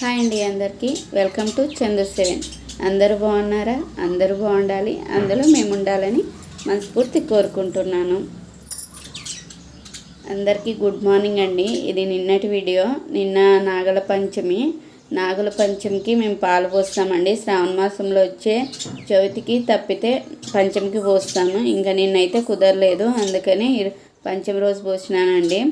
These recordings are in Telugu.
హాయ్ అండి అందరికీ. Welcome to Chandra seven. అందరూ బాగున్నారా? అందరూ బాగుండాలి. అందులో మేము ఉండాలని మనస్ఫూర్తి కోరుకుంటున్నాను. అందరికీ గుడ్ మార్నింగ్ అండి. ఇది నిన్నటి వీడియో. నిన్న నాగల పంచమి. నాగుల పంచమికి మేము పాలు పోస్తామండి. శ్రావణ మాసంలో వచ్చే చవితికి తప్పితే పంచమికి పోస్తాము. ఇంకా నిన్నైతే కుదరలేదు. అందుకని పంచమి రోజు పోసినానండి.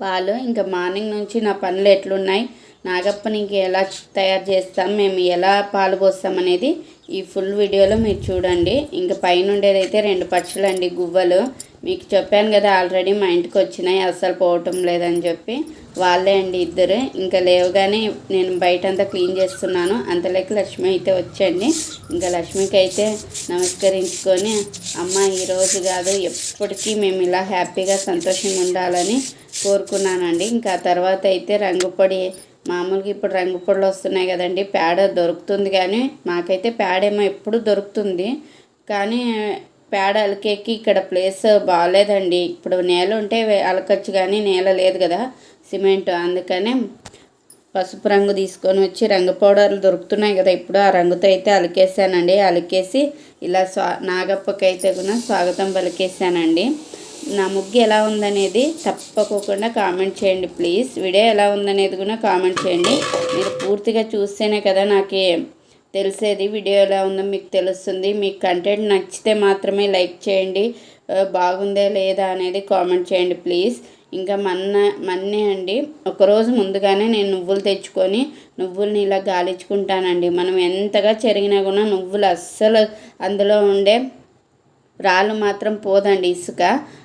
పాలు. ఇంకా మార్నింగ్ నుంచి నా పనులు ఎట్లున్నాయి? నాగప్పని ఇంక ఎలా తయారు చేస్తాం మేము ఎలా పాలు పోస్తాం అనేది ఈ ఫుల్ వీడియోలో మీరు చూడండి. ఇంకా పైన ఉండేదైతే రెండు పక్షులు అండి గువ్వలు. మీకు చెప్పాను కదా ఆల్రెడీ మా ఇంటికి వచ్చినాయి అస్సలు పోవటం లేదని చెప్పి. వాళ్ళే అండి ఇద్దరు. ఇంకా లేవగానే నేను బయటంతా క్లీన్ చేస్తున్నాను. అంతలోకి లక్ష్మి అయితే వచ్చండి ఇంకా లక్ష్మికి అయితే నమస్కరించుకొని అమ్మ ఈరోజు కాదు ఎప్పటికీ మేము ఇలా హ్యాపీగా సంతోషంగా ఉండాలని కోరుకున్నానండి. ఇంకా తర్వాత అయితే రంగుపొడి మామూలుగా ఇప్పుడు రంగు పొడులు వస్తున్నాయి కదండి పేడ దొరుకుతుంది కానీ మాకైతే పేడ ఏమో ఎప్పుడు దొరుకుతుంది. కానీ పేడ అలికేకి ఇక్కడ ప్లేస్ బాగాలేదండి ఇప్పుడు నేల ఉంటే అలకచ్చు కానీ నేల లేదు కదా సిమెంట్. అందుకనే పసుపు రంగు తీసుకొని వచ్చి రంగు పౌడర్లు దొరుకుతున్నాయి కదా ఇప్పుడు ఆ రంగుతో అయితే అలికేసానండి. అలికేసి ఇలా స్వా నాగప్పకి అయితే కూడా స్వాగతం పలికేసానండి. నా ముగ్గు ఎలా ఉందనేది తప్పకోకుండా కామెంట్ చేయండి ప్లీజ్. వీడియో ఎలా ఉందనేది కూడా కామెంట్ చేయండి. మీరు పూర్తిగా చూస్తేనే కదా నాకు తెలిసేది వీడియో ఎలా ఉందో మీకు తెలుస్తుంది. మీకు కంటెంట్ నచ్చితే మాత్రమే లైక్ చేయండి. బాగుందా లేదా అనేది కామెంట్ చేయండి ప్లీజ్. ఇంకా మన్న మన్నే అండి ఒకరోజు ముందుగానే నేను నువ్వులు తెచ్చుకొని నువ్వుల్ని ఇలా గాలించుకుంటానండి. మనం ఎంతగా చెరిగినా కూడా నువ్వులు అస్సలు అందులో ఉండే రాళ్ళు మాత్రం పోదండి ఇసుక.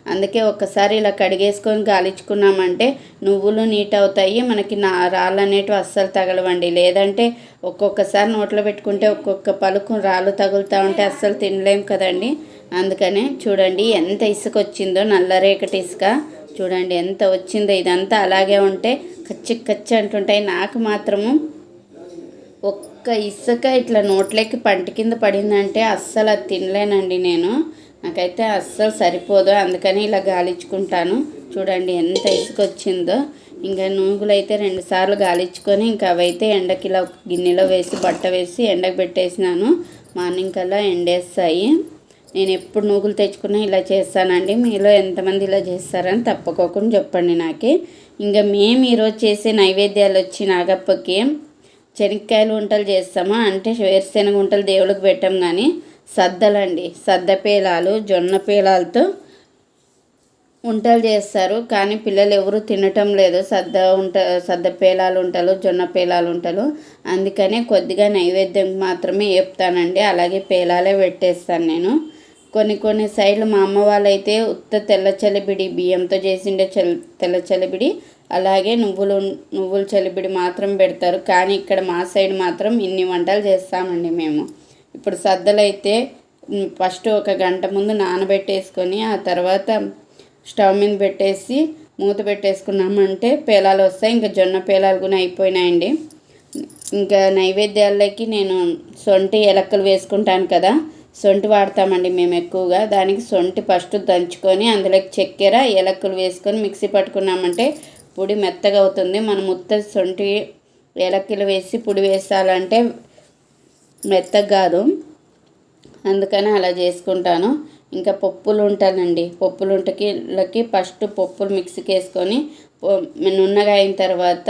అందుకే ఒక్కసారి ఇలా కడిగేసుకొని గాలించుకున్నామంటే నువ్వులు నీట్ అవుతాయి మనకి నా రాళ్ళు అనేటివి అస్సలు తగలవండి. లేదంటే ఒక్కొక్కసారి నోట్లో పెట్టుకుంటే ఒక్కొక్క పలుకు రాళ్ళు తగులుతూ ఉంటే అస్సలు తినలేం కదండి. అందుకనే చూడండి ఎంత ఇసుక వచ్చిందో నల్లరేకటి ఇసుక. చూడండి ఎంత వచ్చిందో ఇదంతా అలాగే ఉంటే కచ్చి కచ్చి అంటుంటాయి. నాకు మాత్రము ఒక్క ఇసుక ఇట్లా నోట్లోకి పంట కింద పడిందంటే అస్సలు అది తినలేనండి నేను. నాకైతే అస్సలు సరిపోదు అందుకని ఇలా గాలించుకుంటాను. చూడండి ఎంత ఇసుక వచ్చిందో ఇంకా నూగులు అయితే రెండు సార్లు గాలించుకొని ఇంకా అవైతే ఎండకి ఇలా గిన్నెలో వేసి బట్ట వేసి ఎండకు పెట్టేసినాను. మార్నింగ్ కల్లా ఎండేస్తాయి. నేను ఎప్పుడు నూగులు తెచ్చుకున్నా ఇలా చేస్తానండి. మీలో ఎంతమంది ఇలా చేస్తారని తప్పకోకుండా చెప్పండి నాకే. ఇంకా మేము ఈరోజు చేసే నైవేద్యాలు వచ్చి నాగప్పకి. శనక్కాయలు వంటలు చేస్తామా? అంటే వేరుశెనగ వంటలు దేవుడికి పెట్టాం కానీ సద్దలండి. సద్ద పేలాలు జొన్న పేలాలతో వంటలు చేస్తారు కానీ పిల్లలు ఎవరు తినటం లేదు. సద్ద ఉంట సద్ద పేలాలు ఉంటలు జొన్న పేలాలు ఉంటలు అందుకనే కొద్దిగా నైవేద్యం మాత్రమే చెప్తానండి. అలాగే పేలాలే పెట్టేస్తాను నేను. కొన్ని కొన్ని సైడ్లు మా అమ్మ వాళ్ళైతే ఉత్త తెల్ల చలిబిడి బియ్యంతో చేసిండే చల్ తెల్ల చలిబిడి అలాగే నువ్వులు నువ్వుల చలిబిడి మాత్రం పెడతారు. కానీ ఇక్కడ మా సైడ్ మాత్రం ఇన్ని వంటలు చేస్తామండి మేము. ఇప్పుడు సద్దలైతే ఫస్ట్ ఒక గంట ముందు నానబెట్టేసుకొని ఆ తర్వాత స్టవ్ మీద పెట్టేసి మూత పెట్టేసుకున్నామంటే పేలాలు వస్తాయి. ఇంకా జొన్న పేలాలు కూడా అయిపోయినాయండి. ఇంకా నైవేద్యాలకి నేను సొంటి ఎలక్కలు వేసుకుంటాను కదా సొంటి వాడతామండి మేము ఎక్కువగా. దానికి సొంటి ఫస్ట్ దంచుకొని అందులోకి చక్కెర ఎలక్కలు వేసుకొని మిక్సీ పట్టుకున్నామంటే పొడి మెత్తగా అవుతుంది. మనం ముత్త సొంటి ఎలక్కలు వేసి పొడి వేసాలంటే మెత్తగా కాదు అందుకని అలా చేసుకుంటాను. ఇంకా పప్పులు ఉంటానండి పప్పులు ఉంటకి ఫస్ట్ పప్పులు మిక్సీకి వేసుకొని పొ- నున్నగా అయిన తర్వాత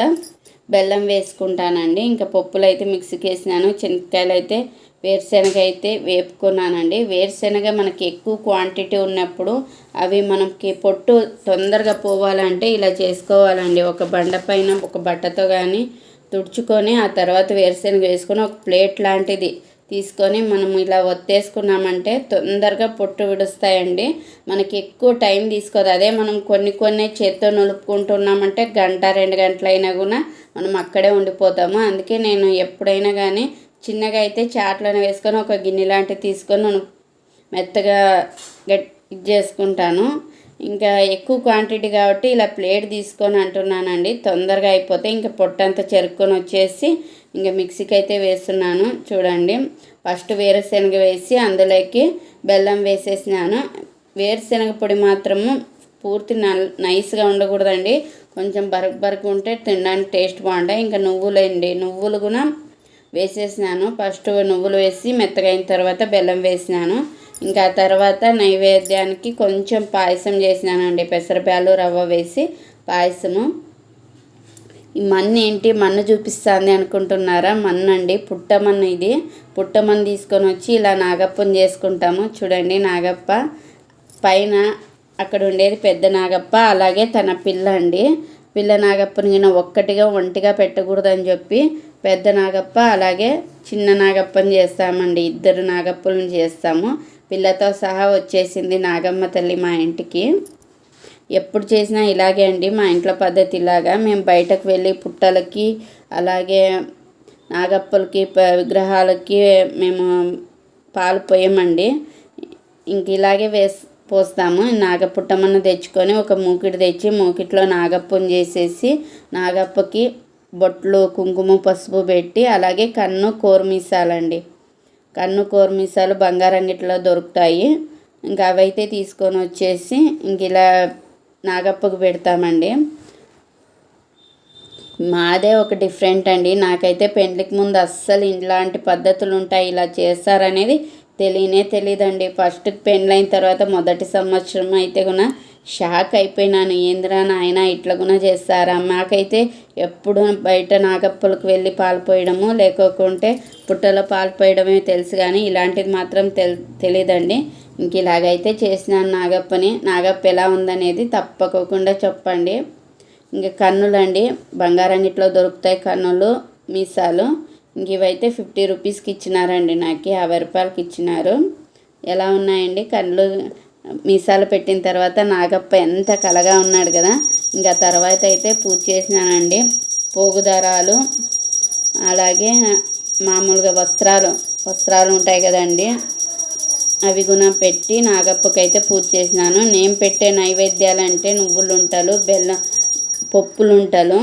బెల్లం వేసుకుంటానండి. ఇంకా పప్పులు అయితే మిక్సీకి వేసినాను చెనక్కాయలు అయితే వేరుశెనగ అయితే వేపుకున్నానండి. వేరుశెనగ మనకి ఎక్కువ క్వాంటిటీ ఉన్నప్పుడు అవి మనకి పొట్టు తొందరగా పోవాలంటే ఇలా చేసుకోవాలండి. ఒక బండ పైన ఒక బట్టతో కానీ తుడుచుకొని ఆ తర్వాత వేరుశనగ వేసుకొని ఒక ప్లేట్ లాంటిది తీసుకొని మనం ఇలా ఒత్తేసుకున్నామంటే తొందరగా పొట్టు విడుస్తాయండి. మనకి ఎక్కువ టైం తీసుకోదు. అదే మనం కొన్ని కొన్ని చేత్తో నలుపుకుంటున్నామంటే గంట రెండు గంటలైనా కూడా మనం అక్కడే ఉండిపోతాము. అందుకే నేను ఎప్పుడైనా కానీ చిన్నగా అయితే చాట్లను వేసుకొని ఒక గిన్నె లాంటివి తీసుకొని మెత్తగా గట్ ఇది చేసుకుంటాను. ఇంకా ఎక్కువ క్వాంటిటీ కాబట్టి ఇలా ప్లేట్ తీసుకొని అంటున్నానండి. తొందరగా అయిపోతే ఇంకా పొట్టంతా చెరుక్కొని వచ్చేసి ఇంకా మిక్సీకి అయితే వేస్తున్నాను. చూడండి. ఫస్ట్ వేరుశనగ వేసి అందులోకి బెల్లం వేసేసినాను. వేరుశనగ పొడి మాత్రము పూర్తి నల్ నైస్గా ఉండకూడదండి. కొంచెం బరకు బరకు ఉంటే తినడానికి టేస్ట్ బాగుంటాయి. ఇంకా నువ్వులండి. నువ్వులు కూడా వేసేసినాను. ఫస్ట్ నువ్వులు వేసి మెత్తగైన తర్వాత బెల్లం వేసినాను. ఇంకా తర్వాత నైవేద్యానికి కొంచెం పాయసం చేసినానండి. పెసరపాలు రవ్వ వేసి పాయసము. ఈ మన్ను ఏంటి? మన్ను చూపిస్తుంది అనుకుంటున్నారా? మన్ను అండి. పుట్టమన్ను ఇది. పుట్టమన్ను తీసుకొని వచ్చి ఇలా నాగప్పని చేసుకుంటాము. చూడండి నాగప్ప పైన అక్కడ ఉండేది పెద్ద నాగప్ప అలాగే తన పిల్ల అండి. పిల్ల నాగప్పని గిన ఒక్కటిగా ఒంటిగా పెట్టకూడదని చెప్పి పెద్ద నాగప్ప అలాగే చిన్న నాగప్పని చేస్తామండి. ఇద్దరు నాగప్పలను చేస్తాము. పిల్లతో సహా వచ్చేసింది నాగమ్మ తల్లి మా ఇంటికి. ఎప్పుడు చేసినా ఇలాగే అండి మా ఇంట్లో పద్ధతి ఇలాగా. మేము బయటకు వెళ్ళి పుట్టలకి అలాగే నాగప్పలకి ప- విగ్రహాలకి మేము పాలు పోయమండి. ఇంక ఇలాగే వేస్ పోస్తాము. నాగపుట్టమన్న తెచ్చుకొని ఒక మూకిడి తెచ్చి మూకిట్లో నాగప్పని చేసేసి నాగప్పకి బొట్లు కుంకుమ పసుపు పెట్టి అలాగే కన్ను కోరమీసాలండి కన్ను కోరమీసాలు బంగారంగిట్లో దొరుకుతాయి. ఇంకా అవైతే తీసుకొని వచ్చేసి ఇంక ఇలా నాగప్పకు పెడతామండి. మాదే ఒక డిఫరెంట్ అండి. నాకైతే పెండ్లికి ముందు అస్సలు ఇలాంటి పద్ధతులు ఉంటాయి. ఇలా చేస్తారనేది తెలియనే తెలియదండి ఫస్ట్ పెండ్లైన తర్వాత మొదటి సంవత్సరం అయితే కూడా షాక్ అయిపోయినాను. ఏందిరా నాయన ఇట్లా కూడా చేస్తారా? మాకైతే ఎప్పుడు బయట నాగప్పలకు వెళ్ళి పాలు పోయడము లేకోకుంటే పుట్టలో పాలు పోయడమే తెలుసు కానీ ఇలాంటిది మాత్రం తెల్ తెలియదండి ఇంక ఇలాగైతే చేసినాను నాగప్పని. నాగప్ప ఎలా ఉందనేది తప్పకోకుండా చెప్పండి. ఇంకా కన్నులండి. బంగారంగిట్లో దొరుకుతాయి కన్నులు మీసాలు. ఇంక ఇవైతే ఫిఫ్టీ రూపీస్కి ఇచ్చినారండి. నాకు యాభై రూపాయలకి ఇచ్చినారు. ఎలా ఉన్నాయండి? కళ్ళు మీసాలు పెట్టిన తర్వాత నాగప్ప ఎంత కలగా ఉన్నాడు కదా. ఇంకా తర్వాత అయితే పూజ చేసినానండి. పోగు దారాలు అలాగే మామూలుగా వస్త్రాలు వస్త్రాలు ఉంటాయి కదండి. అవి కూడా పెట్టి నాగప్పకైతే పూజ చేసినాను. నేను పెట్టే నైవేద్యాలు అంటే నువ్వులుంటలు బెల్లం పప్పులుంటలు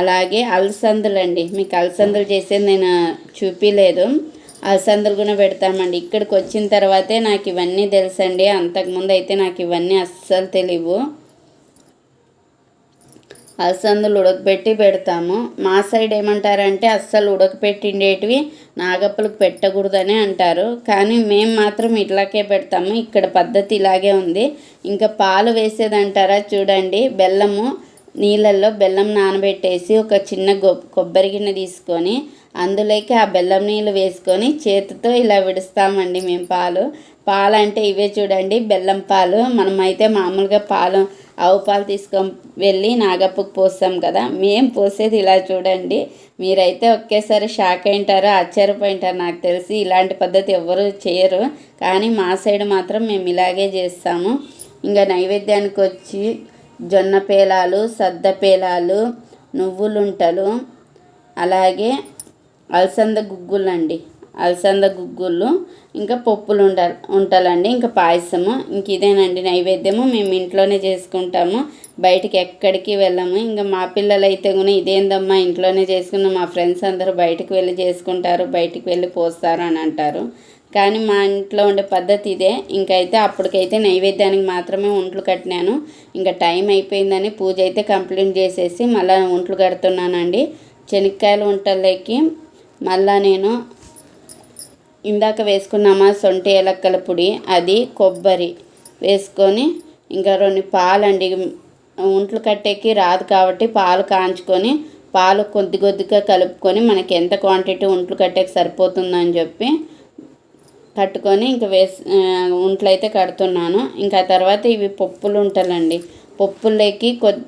అలాగే అలసందులు అండి మీకు అలసందులు చేసేది నేను చూపించలేదు అలసందులు కూడా పెడతామండి. ఇక్కడికి వచ్చిన తర్వాతే నాకు ఇవన్నీ తెలుసండి. అంతకుముందు అయితే నాకు ఇవన్నీ అస్సలు తెలియవు. అలసందులు ఉడకబెట్టి పెడతాము. మా సైడ్ ఏమంటారంటే అస్సలు ఉడకపెట్టిండేటివి నాగప్పలకు పెట్టకూడదని అంటారు. కానీ మేము మాత్రం ఇట్లాగే పెడతాము. ఇక్కడ పద్ధతి ఇలాగే ఉంది. ఇంకా పాలు వేసేదంటారా చూడండి. బెల్లము నీళ్ళల్లో బెల్లం నానబెట్టేసి ఒక చిన్న గొ కొబ్బరి గిన్నె తీసుకొని అందులోకి ఆ బెల్లం నీళ్ళు వేసుకొని చేతితో ఇలా విడుస్తామండి మేము పాలు. పాలు అంటే ఇవే చూడండి. బెల్లం పాలు. మనమైతే మామూలుగా పాలు ఆవు పాలు తీసుకొని వెళ్ళి నాగప్పకు పోస్తాం కదా. మేము పోసేది ఇలా చూడండి. మీరైతే ఒకేసారి షాక్ అయింటారు ఆశ్చర్యపోయింటారు నాకు తెలిసి ఇలాంటి పద్ధతి ఎవరు చేయరు. కానీ మా సైడ్ మాత్రం మేము ఇలాగే చేస్తాము. ఇంకా నైవేద్యానికి వచ్చి జొన్న పేలాలు సద్ద పేలాలు నువ్వులుంటలు అలాగే అలసంద గుగ్గులు అండి అలసంద గుగ్గులు ఇంకా పప్పులు ఉండ ఉంటలండి ఇంకా పాయసము ఇంక ఇదేనండి నైవేద్యము. మేము ఇంట్లోనే చేసుకుంటాము. బయటికి ఎక్కడికి వెళ్ళము. ఇంకా మా పిల్లలు అయితే కూడా ఇదేందమ్మా ఇంట్లోనే చేసుకున్నాం. మా ఫ్రెండ్స్ అందరూ బయటికి వెళ్ళి చేసుకుంటారు బయటికి వెళ్ళి పోస్తారు అని అంటారు. కానీ మా ఇంట్లో ఉండే పద్ధతి ఇదే. ఇంకైతే అప్పటికైతే నైవేద్యానికి మాత్రమే ఒంట్లు కట్టినాను. ఇంకా టైం అయిపోయిందని పూజ అయితే కంప్లీట్ చేసేసి మళ్ళీ ఒంట్లు కడుతున్నానండి. శనక్కాయలు వంటలకి మళ్ళా నేను ఇందాక వేసుకున్నామా సొంటి ఏలక్కల పొడి అది కొబ్బరి. వేసుకొని ఇంకా రెండు పాలండి. ఒంట్లు కట్టేకి రాదు కాబట్టి పాలు కాంచుకొని పాలు కొద్ది కొద్దిగా కలుపుకొని మనకి ఎంత క్వాంటిటీ ఒంట్లు కట్టేకి సరిపోతుందని చెప్పి కట్టుకొని ఇంకా వేసి ఒంట్లు అయితే కడుతున్నాను. ఇంకా తర్వాత ఇవి పప్పులు ఉంటాయండి పప్పుల్లోకి కొద్ది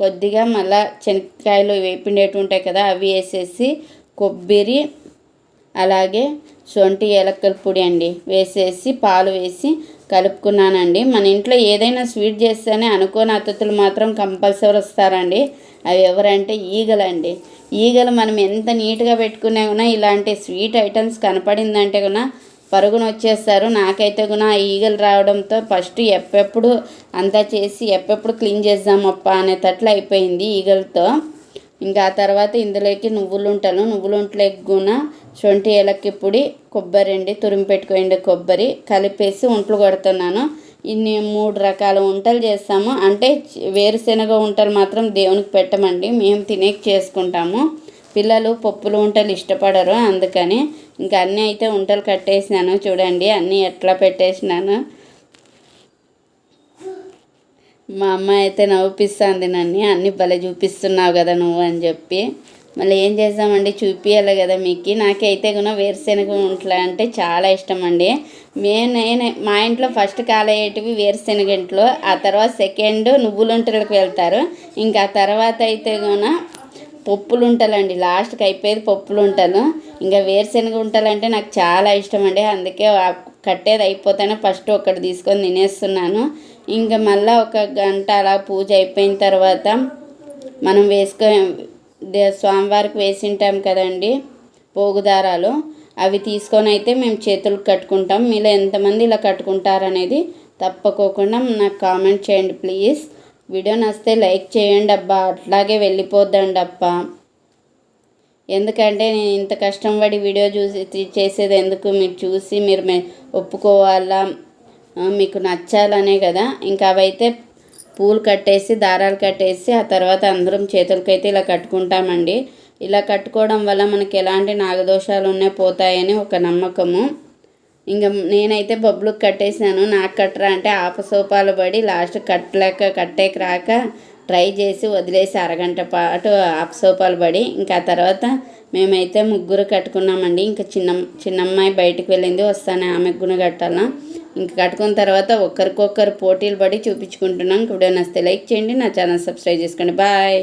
కొద్దిగా మళ్ళా శనక్కాయలు వేపిండేటి ఉంటాయి కదా అవి వేసేసి కొబ్బరి అలాగే శొంఠి ఏలక్కల పొడి అండి. వేసేసి పాలు వేసి కలుపుకున్నానండి. మన ఇంట్లో ఏదైనా స్వీట్ చేస్తేనే అనుకోని అతిథులు మాత్రం కంపల్సరీ వస్తారండి. అవి ఎవరంటే ఈగలండి. ఈగలు మనం ఎంత నీట్గా పెట్టుకున్నా కూడా ఇలాంటి స్వీట్ ఐటమ్స్ కనపడిందంటే కూడా పరుగున వచ్చేస్తారు. నాకైతే కూడా ఆ ఈగలు రావడంతో ఫస్ట్ ఎప్పెప్పుడు అంతా చేసి ఎప్పెప్పుడు క్లీన్ చేద్దామప్ప అనేటట్లు అయిపోయింది ఈగలతో. ఇంకా ఆ తర్వాత ఇందులోకి నువ్వులు ఉంటాను నువ్వులు గుణ శొంఠి ఏలక్కి పొడి కొబ్బరి అండి తురిమి పెట్టుకోండి కొబ్బరి కలిపేసి ఉంటలు కొడుతున్నాను. ఇన్ని మూడు రకాల వంటలు చేస్తాము. అంటే వేరుశెనగ వంటలు మాత్రం దేవునికి పెట్టమండి. మేము తినేకి చేసుకుంటాము. పిల్లలు పప్పులు వంటలు ఇష్టపడరు అందుకని. ఇంకా అన్నీ అయితే వంటలు కట్టేసినాను. చూడండి అన్నీ ఎట్లా పెట్టేసినాను. మా అమ్మ అయితే నవ్వుపిస్తుంది నన్ను. అన్ని భలే చూపిస్తున్నావు కదా నువ్వు అని చెప్పి. మళ్ళీ ఏం చేద్దామండి చూపించాలి కదా మీకు. నాకైతే కూడా వేరుశెనగ ఉంట్ల అంటే చాలా ఇష్టం అండి. మేము నేను మా ఇంట్లో ఫస్ట్ కాలయ్యేటివి వేరుశెనగ ఇంట్లో. ఆ తర్వాత సెకండ్ నువ్వులుంటలకు వెళ్తారు. ఇంకా ఆ తర్వాత అయితే కూడా పప్పులు ఉంటాలండి లాస్ట్కి అయిపోయేది పప్పులు ఉంటాను ఇంకా వేరుశెనగ ఉంటాలంటే అంటే నాకు చాలా ఇష్టం అండి. అందుకే కట్టేది అయిపోతేనే ఫస్ట్ ఒకటి తీసుకొని తినేస్తున్నాను. ఇంకా మళ్ళీ ఒక గంట అలా పూజ అయిపోయిన తర్వాత మనం వేసుకో దే- స్వామివారికి వేసింటాం కదండి పోగుదారాలు. అవి తీసుకొని అయితే మేము చేతులకు కట్టుకుంటాం. మీలో ఎంతమంది ఇలా కట్టుకుంటారనేది తప్పకోకుండా నాకు కామెంట్ చేయండి ప్లీజ్. వీడియో నస్తే లైక్ చేయండి అబ్బా. అట్లాగే వెళ్ళిపోద్దండి అబ్బా. ఎందుకంటే నేను ఇంత కష్టం పడి వీడియో చూసి చేసేది ఎందుకు? మీరు చూసి మీరు ఒప్పుకోవాలా? మీకు నచ్చాలనే కదా. ఇంకా అవైతే పూలు కట్టేసి దారాలు కట్టేసి ఆ తర్వాత అందరం చేతులకైతే ఇలా కట్టుకుంటామండి. ఇలా కట్టుకోవడం వల్ల మనకి ఎలాంటి నాగదోషాలు ఉన్నాయి పోతాయని ఒక నమ్మకము. ఇంకా నేనైతే బబ్బులకు కట్టేసాను నాకు కట్టరా అంటే ఆపసోపాలు పడి లాస్ట్ కట్టలేక కట్టేకి రాక ట్రై చేసి వదిలేసి అరగంట పాటు ఆపసోపాలు పడి ఇంకా ఆ తర్వాత మేమైతే ముగ్గురు కట్టుకున్నామండి. ఇంకా చిన్న చిన్నమ్మాయి బయటకు వెళ్ళింది వస్తానే ఆమెకు గుణ కట్టాలా. ఇంకా కట్టుకున్న తర్వాత ఒకరికొకరు పోటీలు పడి చూపించుకుంటున్నాం. ఇప్పుడు నచ్చితే లైక్ చేయండి నా ఛానల్ సబ్స్క్రైబ్ చేసుకోండి. బాయ్.